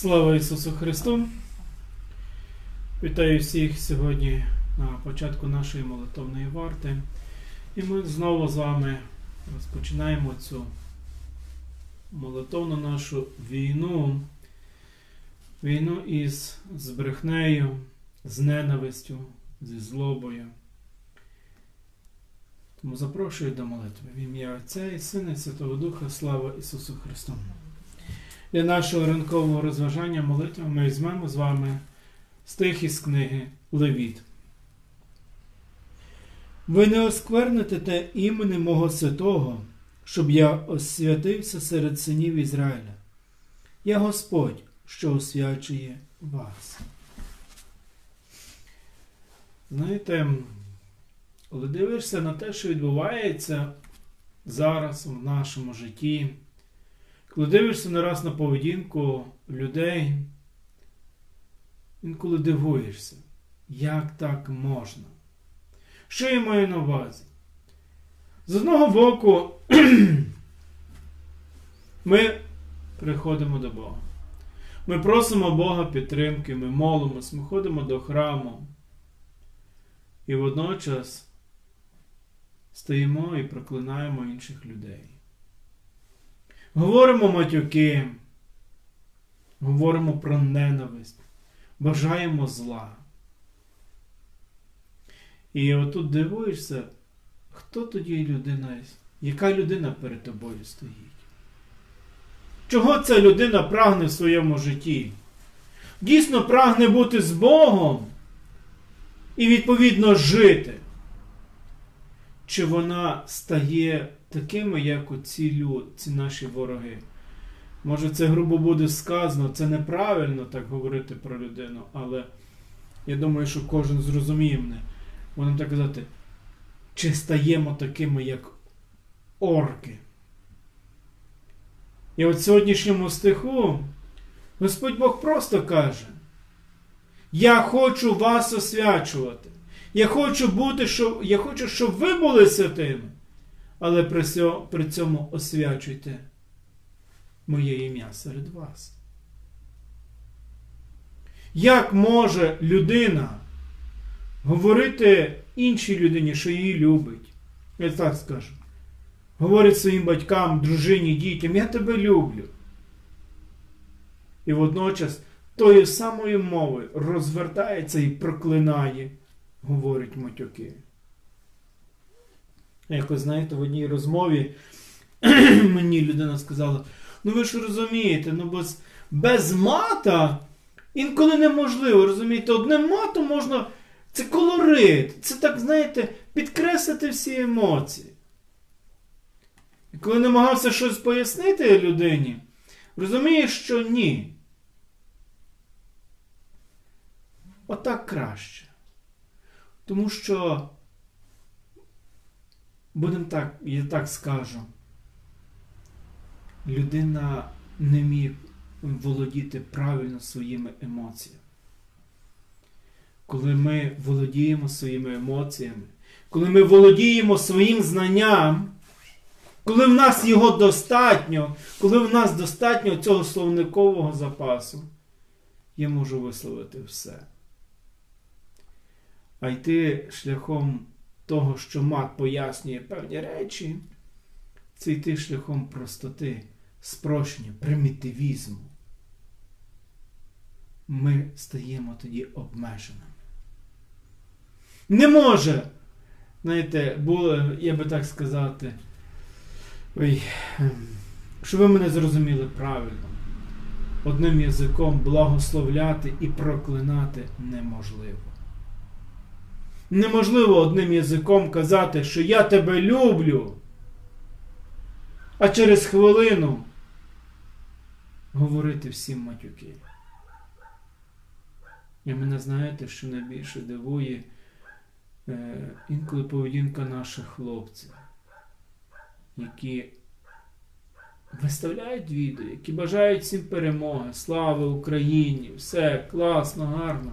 Слава Ісусу Христу! Вітаю всіх сьогодні на початку нашої молитовної варти. І ми знову з вами розпочинаємо цю молитовну нашу війну. Війну із з брехнею, з ненавистю, зі злобою. Тому запрошую до молитви в ім'я Отця і Сина і Святого Духа, слава Ісусу Христу! Для нашого ранкового розважання молитви ми візьмемо з вами стих із книги Левіт. Ви не оскверните те імені мого святого, щоб я освятився серед синів Ізраїля. Я Господь, що освячує вас. Знаєте, коли дивишся на те, що відбувається зараз в нашому житті, коли дивишся не раз на поведінку людей, інколи дивуєшся, як так можна? Що я маю на увазі? З одного боку, ми приходимо до Бога. Ми просимо Бога підтримки, ми молимось, ми ходимо до храму. І водночас стоїмо і проклинаємо інших людей. Говоримо матюки, говоримо про ненависть, бажаємо зла. І отут дивуєшся, хто тоді людина, яка людина перед тобою стоїть? Чого ця людина прагне в своєму житті? Дійсно прагне бути з Богом і відповідно жити. Чи вона стає такими, як оці люди, ці наші вороги? Може, це грубо буде сказано, це неправильно так говорити про людину, але я думаю, що кожен зрозуміє мене. Будемо так казати, чи стаємо такими, як орки? І от сьогоднішньому стиху Господь Бог просто каже: Я хочу вас освячувати. Я хочу бути, що, я хочу, щоб ви були святими, але при, цьому, освячуйте моє ім'я серед вас. Як може людина говорити іншій людині, що її любить? Я так скажу. Говорить своїм батькам, дружині, дітям, я тебе люблю. І водночас тою самою мовою розвертається і проклинає, говорить матюки. Якось, знаєте, в одній розмові мені людина сказала: ну ви ж розумієте, ну без, без мата інколи неможливо, розумієте, одним матом можна. Це колорит, це так, знаєте, підкреслити всі емоції. І коли намагався щось пояснити людині, розумієш, що ні. Отак краще. Тому що, будемо так, я так скажу, людина не вміє володіти правильно своїми емоціями. Коли ми володіємо своїми емоціями, коли ми володіємо своїм знанням, коли в нас його достатньо, коли в нас достатньо цього словникового запасу, я можу висловити все. А йти шляхом того, що мат пояснює певні речі, це йти шляхом простоти, спрощення, примітивізму. Ми стаємо тоді обмеженими. Не може, знаєте, було, я би так сказати, ой, щоб ви мене зрозуміли правильно, одним язиком благословляти і проклинати неможливо. Неможливо одним язиком казати, що я тебе люблю, а через хвилину говорити всім матюки. І мене знаєте, що найбільше дивує е, інколи поведінка наших хлопців, які виставляють відео, які бажають всім перемоги, слави Україні, все класно, гарно.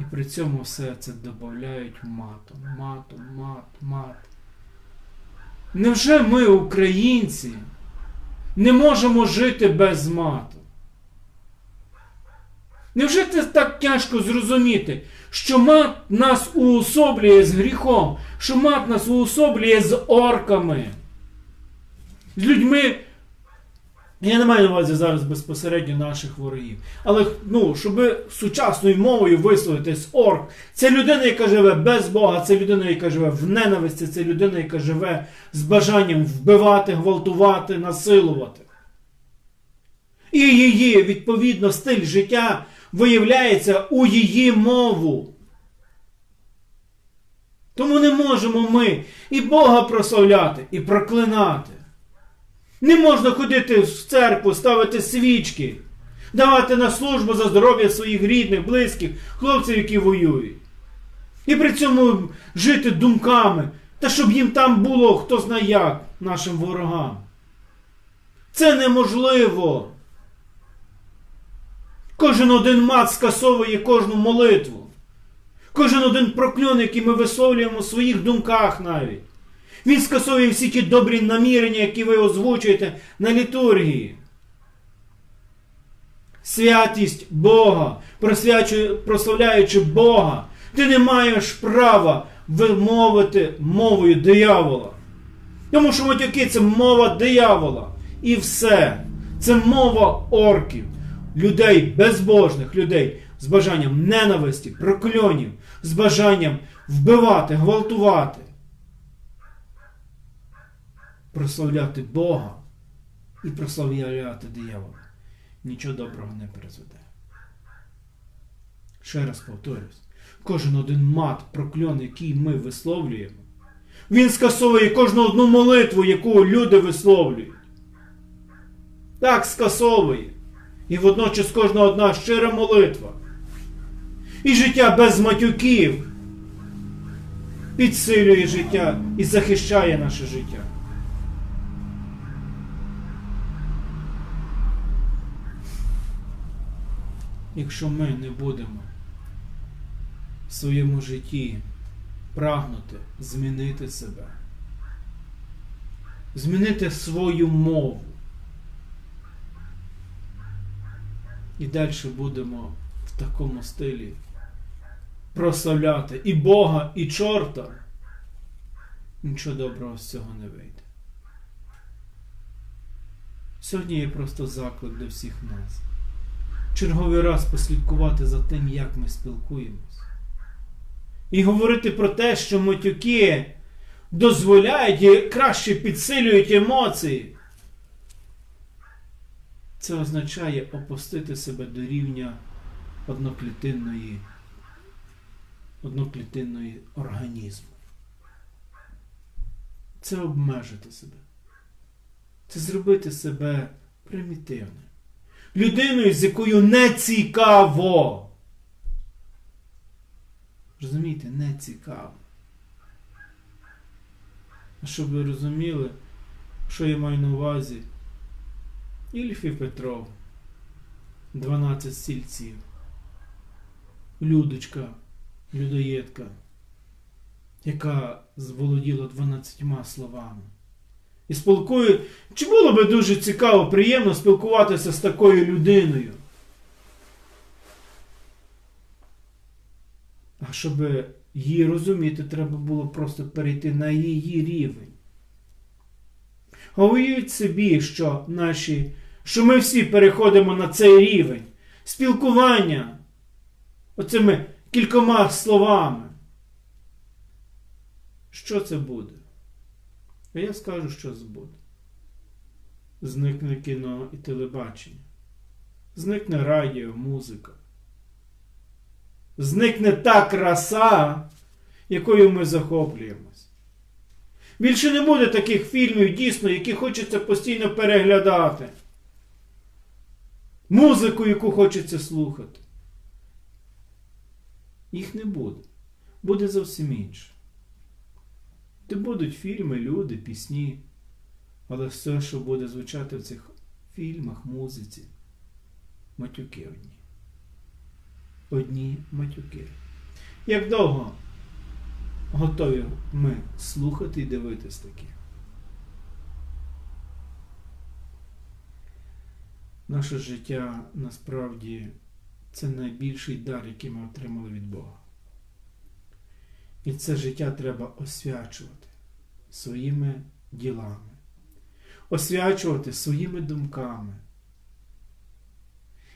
І при цьому все це додають матом, матом, мат, мат. Невже ми, українці, не можемо жити без мату? Невже це так тяжко зрозуміти, що мат нас уособлює з гріхом, що мат нас уособлює з орками, з людьми. Я не маю на увазі зараз безпосередньо наших ворогів. Але ну, щоб сучасною мовою висловитись орк, це людина, яка живе без Бога, це людина, яка живе в ненависті, це людина, яка живе з бажанням вбивати, гвалтувати, насилувати. І її, відповідно, стиль життя виявляється у її мову. Тому не можемо ми і Бога прославляти, і проклинати. Не можна ходити в церкву, ставити свічки, давати на службу за здоров'я своїх рідних, близьких, хлопців, які воюють. І при цьому жити думками, та щоб їм там було хто знає як, нашим ворогам. Це неможливо. Кожен один мат скасовує кожну молитву. Кожен один прокльон, який ми висловлюємо в своїх думках навіть. Він скасовує всі ті добрі намірення, які ви озвучуєте на літургії. Святість Бога, прославляючи Бога, ти не маєш права вимовити мовою диявола. Тому що матюки це мова диявола. І все. Це мова орків, людей, безбожних людей з бажанням ненависті, прокльонів, з бажанням вбивати, гвалтувати прославляти Бога і прославляти диявола нічого доброго не призведе. Ще раз повторюсь, кожен один мат, прокльон, який ми висловлюємо, він скасовує кожну одну молитву, яку люди висловлюють. Так скасовує. І водночас кожна одна щира молитва. І життя без матюків підсилює життя і захищає наше життя. Якщо ми не будемо в своєму житті прагнути змінити себе, змінити свою мову. І далі будемо в такому стилі прославляти і Бога, і чорта, нічого доброго з цього не вийде. Сьогодні є просто заклик для всіх нас черговий раз послідкувати за тим, як ми спілкуємось. І говорити про те, що матюки дозволяють і краще підсилюють емоції. Це означає опустити себе до рівня одноклітинної, одноклітинної організму. Це обмежити себе. Це зробити себе примітивним людиною, з якою не цікаво. Розумієте, не цікаво. А щоб ви розуміли, що я маю на увазі, Ільф і Петров, 12 стільців, Людочка, людоєдка, яка зволоділа 12 словами і спілкую. Чи було би дуже цікаво, приємно спілкуватися з такою людиною? А щоб її розуміти, треба було просто перейти на її рівень. Уявіть собі, що наші, що ми всі переходимо на цей рівень спілкування оцими кількома словами. Що це буде? А я скажу, що збуде. Зникне кіно і телебачення. Зникне радіо, музика. Зникне та краса, якою ми захоплюємось. Більше не буде таких фільмів, дійсно, які хочеться постійно переглядати. Музику, яку хочеться слухати. Їх не буде. Буде зовсім інше. Де будуть фільми, люди, пісні. Але все, що буде звучати в цих фільмах, музиці, матюки одні. Одні матюки. Як довго готові ми слухати і дивитись такі? Наше життя насправді це найбільший дар, який ми отримали від Бога. І це життя треба освячувати своїми ділами, освячувати своїми думками.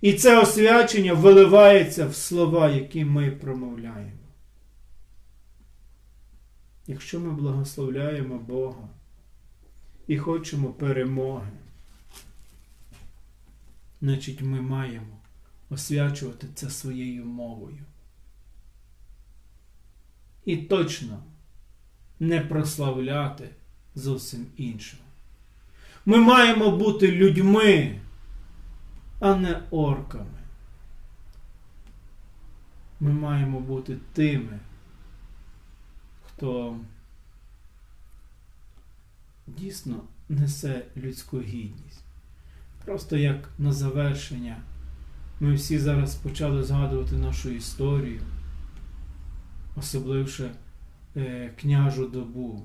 І це освячення виливається в слова, які ми промовляємо. Якщо ми благословляємо Бога і хочемо перемоги, значить ми маємо освячувати це своєю мовою. І точно не прославляти зовсім іншого. Ми маємо бути людьми, а не орками. Ми маємо бути тими, хто дійсно несе людську гідність. Просто як на завершення, ми всі зараз почали згадувати нашу історію, особливо е, княжу добу,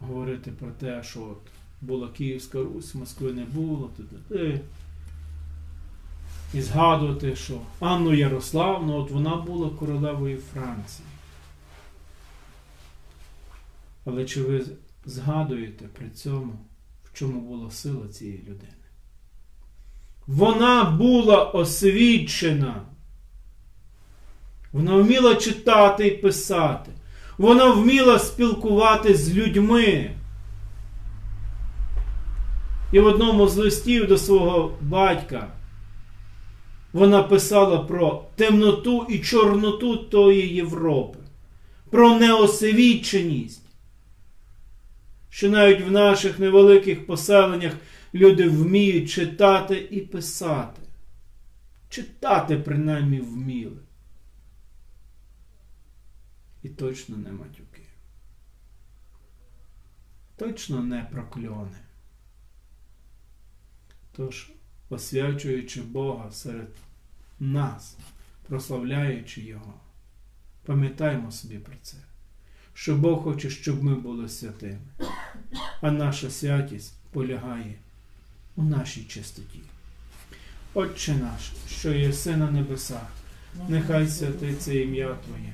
говорити про те, що от була Київська Русь, Москви не було, т.д. І згадувати, що Анну Ярославну, от вона була королевою Франції. Але чи ви згадуєте при цьому, в чому була сила цієї людини? Вона була освічена. Вона вміла читати і писати. Вона вміла спілкувати з людьми. І в одному з листів до свого батька вона писала про темноту і чорноту тої Європи, про неосвіченість. Що навіть в наших невеликих поселеннях люди вміють читати і писати. Читати принаймні вміли. І точно не матюки. Точно не прокльони. Тож, освячуючи Бога серед нас, прославляючи Його, пам'ятаємо собі про це, що Бог хоче, щоб ми були святими, а наша святість полягає у нашій чистоті. Отче наш, що єси на небесах, нехай святиться ім'я Твоє,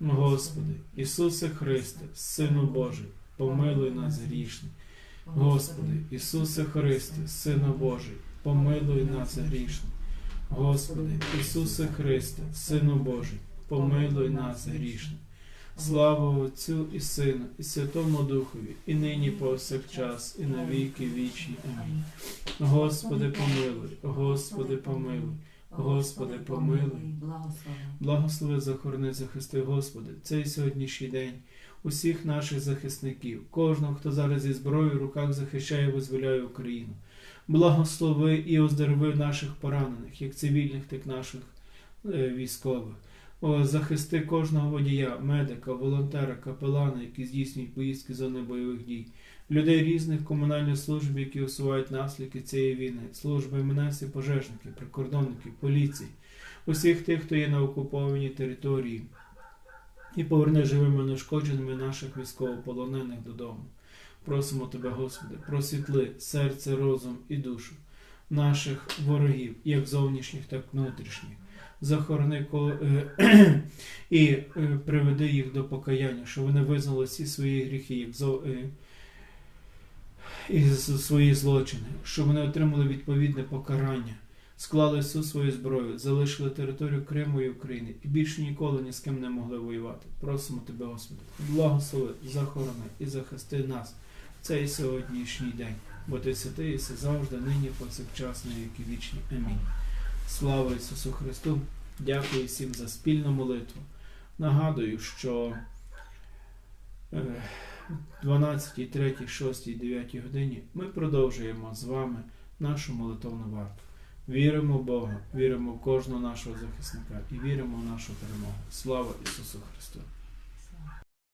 Господи, Ісусе Христе, Сину Божий, помилуй нас грішних. Господи, Ісусе Христе, Сину Божий, помилуй нас грішних. Господи, Ісусе Христе, Сину Божий, помилуй нас грішних. Слава Отцю і Сину, і Святому Духові, і нині повсякчас, і на віки вічні. Амінь. Господи, помилуй, Господи, помилуй, Господи, помилуй. благослови. Благослови, захорони, захисти, Господи, цей сьогоднішній день усіх наших захисників, кожного, хто зараз зі зброєю в руках захищає і визволяє Україну. Благослови і оздорови наших поранених, як цивільних, так і наших е, військових. О, захисти кожного водія, медика, волонтера, капелана, які здійснюють поїздки зони бойових дій, людей різних комунальних служб, які усувають наслідки цієї війни, служби МНС, пожежників, прикордонників, поліції, усіх тих, хто є на окупованій території, і поверни живими неушкодженими наших військовополонених додому. Просимо Тебе, Господи, просвітли серце, розум і душу наших ворогів, як зовнішніх, так і внутрішніх. Захорони е, і е, приведи їх до покаяння, щоб вони визнали всі свої гріхи, як е, і свої злочини, щоб вони отримали відповідне покарання склали всю свою зброю, залишили територію Криму і України і більше ніколи ні з ким не могли воювати. Просимо тебе, Господи, благослови, захорони і захисти нас в цей сьогоднішній день, бо ти святий єси завжди, нині, повсякчас, на віки вічні. Амінь. Слава Ісусу Христу! Дякую всім за спільну молитву. Нагадую, що е, 12, 3, 6, 9 годині ми продовжуємо з вами нашу молитовну варту. Віримо в Бога, віримо в кожного нашого захисника і віримо в нашу перемогу. Слава Ісусу Христу!